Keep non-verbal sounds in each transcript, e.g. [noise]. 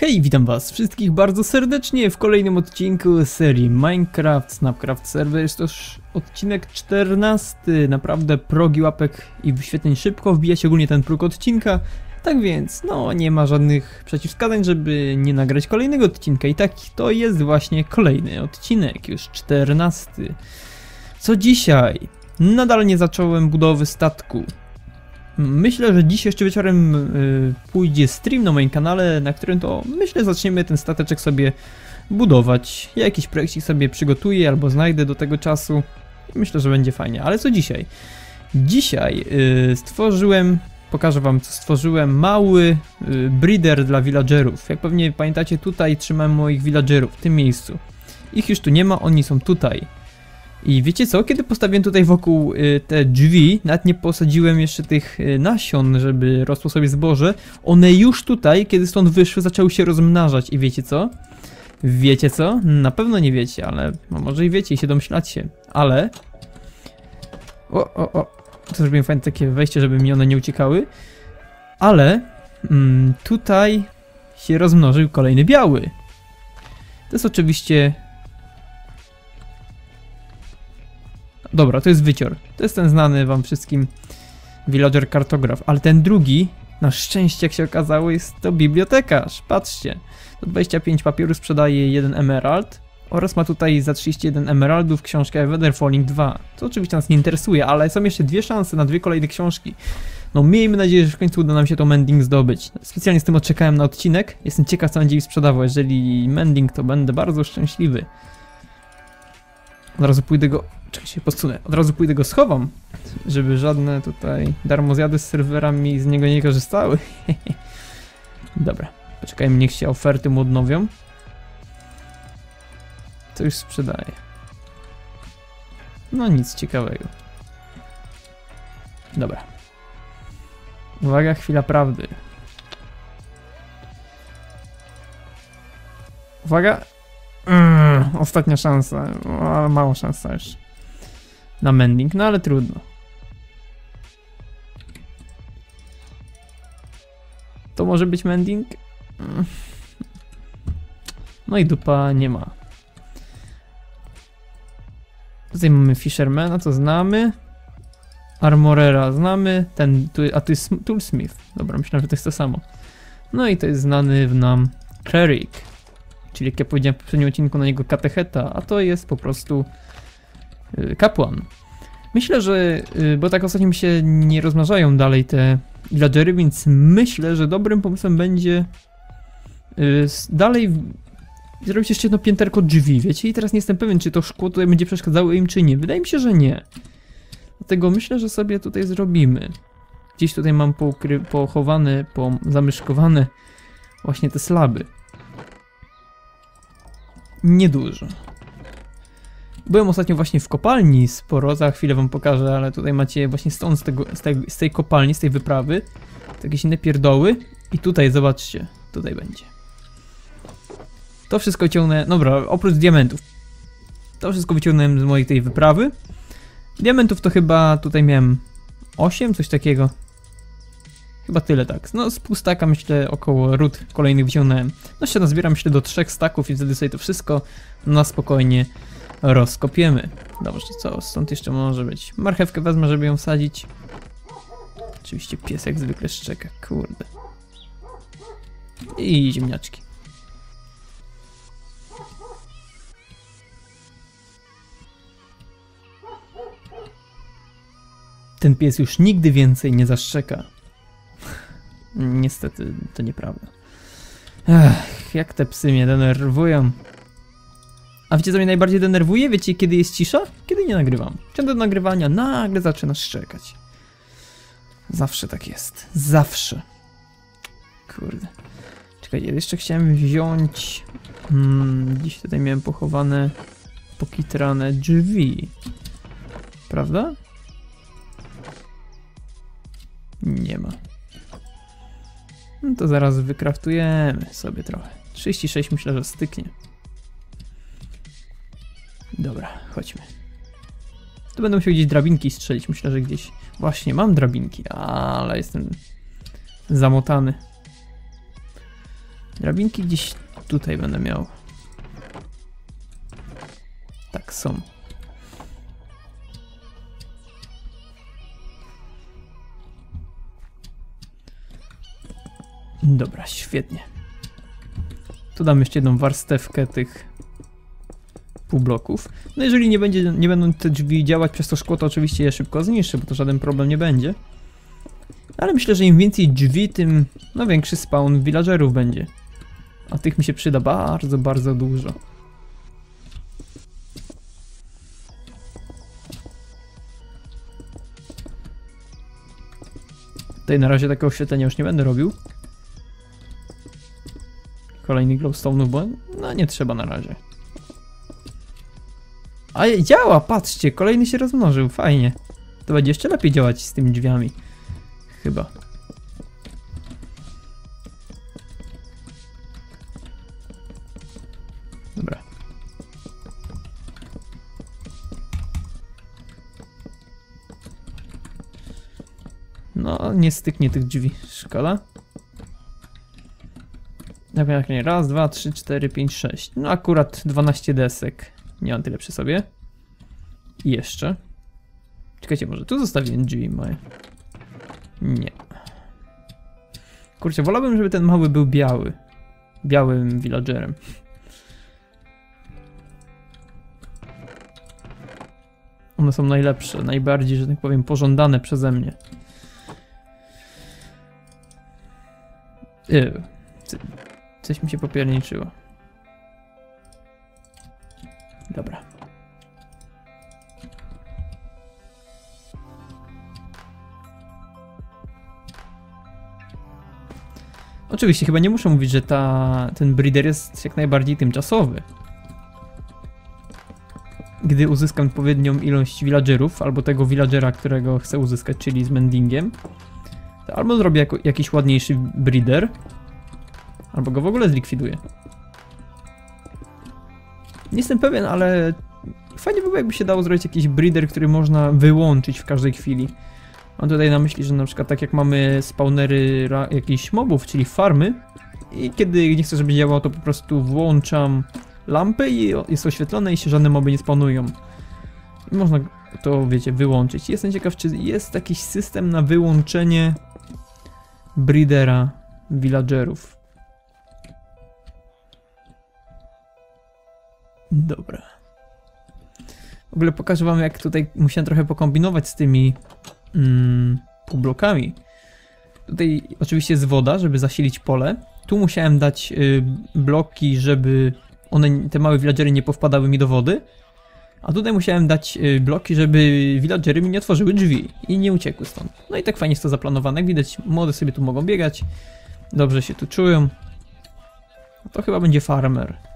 Hej, witam was wszystkich bardzo serdecznie w kolejnym odcinku serii Minecraft Snapcraft Server. Jest to już odcinek 14. Naprawdę progi łapek i wyświetleń szybko wbija się ogólnie ten próg odcinka. Tak więc, no nie ma żadnych przeciwwskazań, żeby nie nagrać kolejnego odcinka. I tak to jest właśnie kolejny odcinek, już 14. Co dzisiaj? Nadal nie zacząłem budowy statku. Myślę, że dziś jeszcze wieczorem y, pójdzie stream na moim kanale, na którym to myślę zaczniemy ten stateczek sobie budować. Ja jakiś projekcik sobie przygotuję albo znajdę do tego czasu. Myślę, że będzie fajnie. Ale co dzisiaj? Dzisiaj y, stworzyłem, pokażę wam co stworzyłem, mały y, breeder dla villagerów. Jak pewnie pamiętacie, tutaj trzymałem moich villagerów, w tym miejscu. Ich już tu nie ma, oni są tutaj. I wiecie co, kiedy postawiłem tutaj wokół y, te drzwi, nawet nie posadziłem jeszcze tych y, nasion, żeby rosło sobie zboże, one już tutaj, kiedy stąd wyszły, zaczęły się rozmnażać. I wiecie co? Wiecie co? Na pewno nie wiecie, ale no może i wiecie i się domyślacie. Ale... O, o, o. To zrobiłem fajne takie wejście, żeby mi one nie uciekały. Ale... Mm, tutaj się rozmnożył kolejny biały. To jest oczywiście Dobra, to jest wycior. To jest ten znany wam wszystkim villager kartograf, ale ten drugi, na szczęście jak się okazało, jest to bibliotekarz. Patrzcie, to 25 papieru sprzedaje jeden emerald oraz ma tutaj za 31 emeraldów książkę Weather Falling 2. To oczywiście nas nie interesuje, ale są jeszcze dwie szanse na dwie kolejne książki. No miejmy nadzieję, że w końcu uda nam się to mending zdobyć. Specjalnie z tym odczekałem na odcinek. Jestem ciekaw co będzie mi sprzedawał. Jeżeli mending to będę bardzo szczęśliwy. Od razu pójdę go Czekaj się posunę. Od razu pójdę go schowam, żeby żadne tutaj darmozjady z serwera mi z niego nie korzystały. [laughs] Dobra, poczekajmy, niech się oferty mu odnowią. Co już sprzedaje. No nic ciekawego. Dobra. Uwaga, chwila prawdy. Uwaga. Mm, ostatnia szansa, ale mała szansa już na mending, no ale trudno. To może być mending? No i dupa nie ma. Tutaj mamy Fishermana, to znamy. Armorera znamy. Ten, tu, a tu jest Toolsmith. Dobra, myślałem, że to jest to samo. No i to jest znany w nam Cleric. Czyli jak ja powiedziałem w poprzednim odcinku na niego katecheta, a to jest po prostu kapłan. Myślę, że, y, bo tak ostatnio mi się nie rozmnażają dalej te villagery, więc myślę, że dobrym pomysłem będzie y, dalej zrobić jeszcze jedno pięterko drzwi, wiecie? I teraz nie jestem pewien, czy to szkło tutaj będzie przeszkadzało im, czy nie. Wydaje mi się, że nie. Dlatego myślę, że sobie tutaj zrobimy. Gdzieś tutaj mam pokry pochowane, po zamyszkowane właśnie te slaby. Niedużo. Byłem ostatnio właśnie w kopalni sporo, za chwilę wam pokażę, ale tutaj macie właśnie stąd z, tego, z, tej, z tej kopalni, z tej wyprawy, jakieś inne pierdoły i tutaj zobaczcie, tutaj będzie. To wszystko wyciągnę, dobra, oprócz diamentów. To wszystko wyciągnąłem z mojej tej wyprawy. Diamentów to chyba tutaj miałem 8, coś takiego. Chyba tyle tak. No z pół staka myślę około ród kolejnych wyciągnąłem. No się nazbieram myślę do trzech staków i wtedy sobie to wszystko na spokojnie rozkopiemy. Dobrze, co stąd jeszcze może być? Marchewkę wezmę, żeby ją wsadzić. Oczywiście pies jak zwykle szczeka, kurde. I ziemniaczki. Ten pies już nigdy więcej nie zaszczeka. Niestety to nieprawda. Ech, jak te psy mnie denerwują. A wiecie co mnie najbardziej denerwuje? Wiecie kiedy jest cisza? Kiedy nie nagrywam. Ciągle do nagrywania nagle zaczyna szczekać. Zawsze tak jest. Zawsze. Kurde. Czekajcie, jeszcze chciałem wziąć... Hmm, dziś tutaj miałem pochowane pokitrane drzwi. Prawda? To zaraz wykraftujemy sobie trochę. 36 myślę, że styknie. Dobra, chodźmy. Tu będę musiał gdzieś drabinki strzelić. Myślę, że gdzieś... Właśnie, mam drabinki, ale jestem zamotany. Drabinki gdzieś tutaj będę miał. Tak, są. Dobra, świetnie. Tu dam jeszcze jedną warstewkę tych półbloków. No jeżeli nie, będzie, nie będą te drzwi działać przez to szkło, to oczywiście je szybko zniszczę, bo to żaden problem nie będzie. Ale myślę, że im więcej drzwi, tym no większy spawn villagerów będzie. A tych mi się przyda bardzo, bardzo dużo. Tutaj na razie takiego oświetlenia już nie będę robił. Kolejny glowstone'ów, bo no nie trzeba na razie. A działa, patrzcie, kolejny się rozmnożył, fajnie. To będzie jeszcze lepiej działać z tymi drzwiami. Chyba. Dobra. No, nie styknie tych drzwi, szkoda. Jak nie, raz, dwa, trzy, cztery, pięć, sześć. No akurat 12 desek. Nie mam tyle przy sobie. I jeszcze. Czekajcie, może tu zostawiłem drzwi moje. Nie. Kurczę, wolałbym, żeby ten mały był biały. Białym villagerem. One są najlepsze, najbardziej, że tak powiem, pożądane przeze mnie. Yy, coś mi się popierniczyło. Dobra. Oczywiście, chyba nie muszę mówić, że ta, ten breeder jest jak najbardziej tymczasowy. Gdy uzyskam odpowiednią ilość villagerów, albo tego villagera, którego chcę uzyskać, czyli z mendingiem, to albo zrobię jako, jakiś ładniejszy breeder, albo go w ogóle zlikwiduję. Nie jestem pewien, ale fajnie by było jakby się dało zrobić jakiś breeder, który można wyłączyć w każdej chwili. Mam tutaj na myśli, że na przykład tak jak mamy spawnery jakichś mobów, czyli farmy i kiedy nie chcę, żeby działało, to po prostu włączam lampę i jest oświetlone i się żadne moby nie spawnują. I można to, wiecie, wyłączyć. Jestem ciekaw, czy jest jakiś system na wyłączenie breedera villagerów. Dobra. W ogóle pokażę wam, jak tutaj musiałem trochę pokombinować z tymi mm, półblokami. Tutaj oczywiście jest woda, żeby zasilić pole. Tu musiałem dać y, bloki, żeby one, te małe villagery nie powpadały mi do wody. A tutaj musiałem dać y, bloki, żeby villagery mi nie otworzyły drzwi i nie uciekły stąd. No i tak fajnie jest to zaplanowane. Jak widać, młode sobie tu mogą biegać. Dobrze się tu czują. To chyba będzie farmer.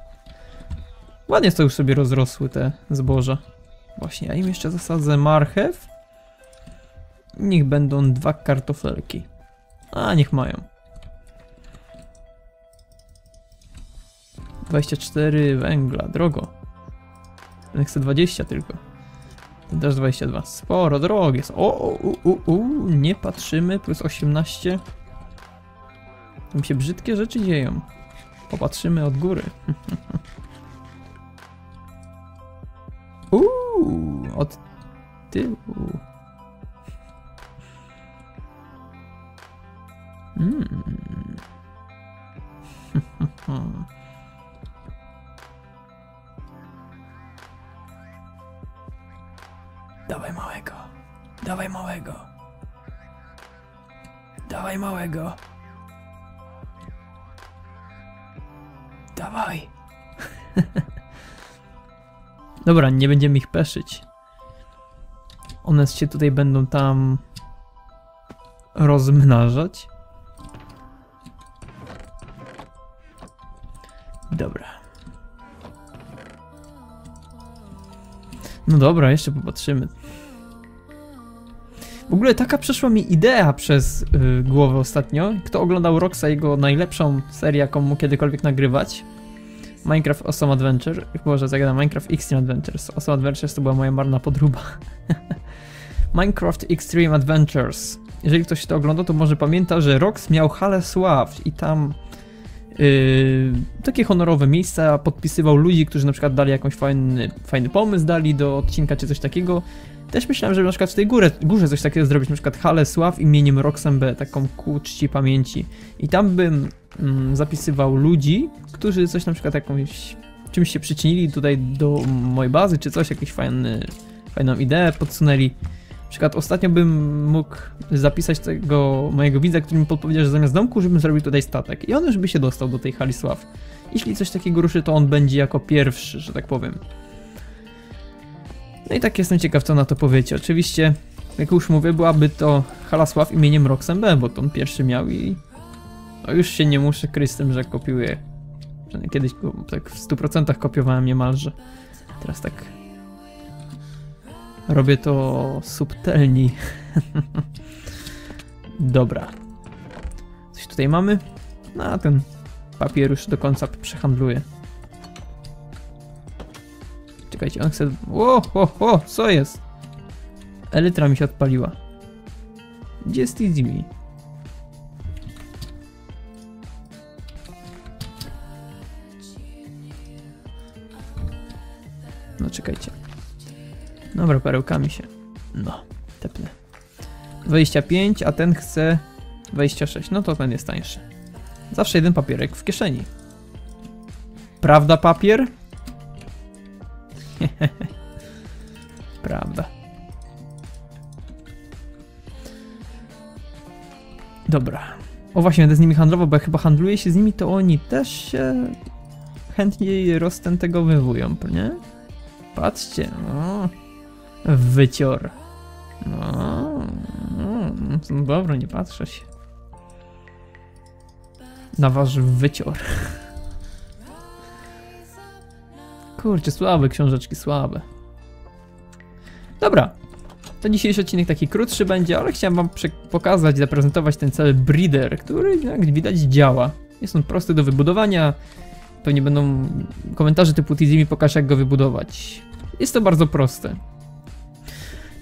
Ładnie to już sobie rozrosły te zboża. Właśnie, ja im jeszcze zasadzę marchew. Niech będą dwa kartofelki. A, niech mają. 24 węgla, drogo. Ten chce 20 tylko. Ten też 22. Sporo, drogie jest. O, u, u, u, nie patrzymy, plus 18. Tam się brzydkie rzeczy dzieją. Popatrzymy od góry. [laughs] od tyłu. Mm. [laughs] Dawaj małego. Dawaj małego. Dawaj małego. Dawaj. [laughs] Dobra, nie będziemy ich peszyć. One się tutaj będą tam rozmnażać. Dobra. No dobra, jeszcze popatrzymy. W ogóle taka przeszła mi idea przez yy, głowę ostatnio. Kto oglądał Roxa, jego najlepszą serię, jaką mu kiedykolwiek nagrywać, Minecraft Awesome Adventure. Boże, zagadam Minecraft Extreme Adventures. Awesome Adventures to była moja marna podruba. [laughs] Minecraft Extreme Adventures. Jeżeli ktoś to ogląda, to może pamięta, że Rox miał halę sław i tam yy, takie honorowe miejsca, podpisywał ludzi, którzy na przykład dali jakąś fajny, fajny pomysł, dali do odcinka czy coś takiego. Też myślałem, żeby na przykład w tej górze, górze coś takiego zrobić, na przykład halę sław imieniem Roxanne B, taką ku czci pamięci. I tam bym mm, zapisywał ludzi, którzy coś na przykład jakąś, czymś się przyczynili tutaj do mojej bazy, czy coś, jakiś fajny, fajną ideę podsunęli. Przykład ostatnio bym mógł zapisać tego mojego widza, który mi podpowiedział, że zamiast domku, żebym zrobił tutaj statek. I on już by się dostał do tej hali sław. Jeśli coś takiego ruszy, to on będzie jako pierwszy, że tak powiem. No i tak jestem ciekaw, co na to powiecie. Oczywiście, jak już mówię, byłaby to Halasław imieniem Roxem B, bo to on pierwszy miał i... No już się nie muszę kryć z tym, że kopiuję. Kiedyś tak w 100% kopiowałem niemalże. Teraz tak... Robię to subtelniej. Dobra. Coś tutaj mamy? No, a ten papier już do końca przehandluję. Czekajcie, on chce... O, o, o, co jest? Elytra mi się odpaliła. Gdzie jest TZB? No czekajcie. Dobra, perełkami się. No, tepnę. 25, a ten chce 26. No to ten jest tańszy. Zawsze jeden papierek w kieszeni. Prawda, papier? [laughs] Prawda. Dobra. O właśnie, będę z nimi handlował, bo jak chyba handluje się z nimi, to oni też się chętniej roztentegowywują, nie? Patrzcie, no. Wycior. No. no dobra, nie patrzę się. Na wasz wycior. Kurczę, słabe książeczki, słabe. Dobra. To dzisiejszy odcinek taki krótszy będzie, ale chciałem wam pokazać, zaprezentować ten cały breeder, który jak widać działa. Jest on prosty do wybudowania. Pewnie będą komentarze typu Tizimi pokaż jak go wybudować. Jest to bardzo proste.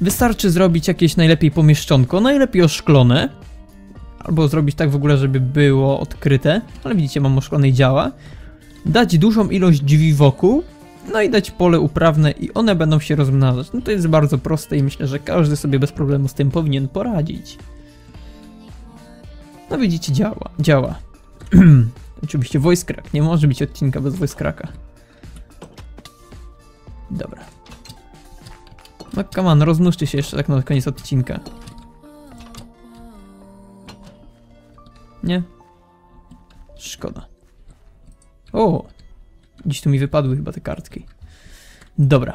Wystarczy zrobić jakieś najlepiej pomieszczonko, najlepiej oszklone. Albo zrobić tak w ogóle, żeby było odkryte. Ale widzicie, mam oszklone i działa. Dać dużą ilość drzwi wokół, no i dać pole uprawne i one będą się rozmnażać. No to jest bardzo proste i myślę, że każdy sobie bez problemu z tym powinien poradzić. No widzicie, działa, działa. [clears throat] Oczywiście voice crack, nie może być odcinka bez voice cracka. Dobra. No come on, rozmnóżcie się jeszcze tak na koniec odcinka. Nie? Szkoda. O! Dziś tu mi wypadły chyba te kartki. Dobra.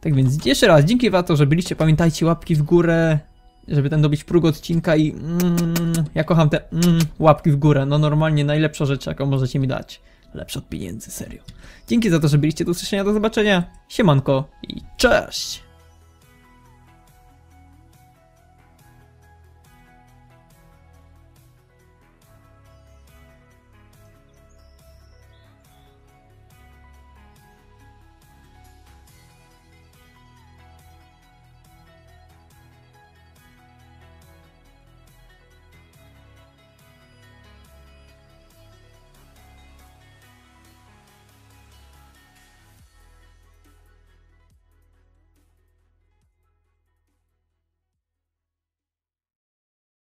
Tak więc jeszcze raz, dzięki za to, że byliście. Pamiętajcie, łapki w górę, żeby ten dobić próg odcinka i mm, ja kocham te mm, łapki w górę. No normalnie najlepsza rzecz, jaką możecie mi dać. Lepsza od pieniędzy, serio. Dzięki za to, że byliście. Do usłyszenia, do zobaczenia. Siemanko i cześć!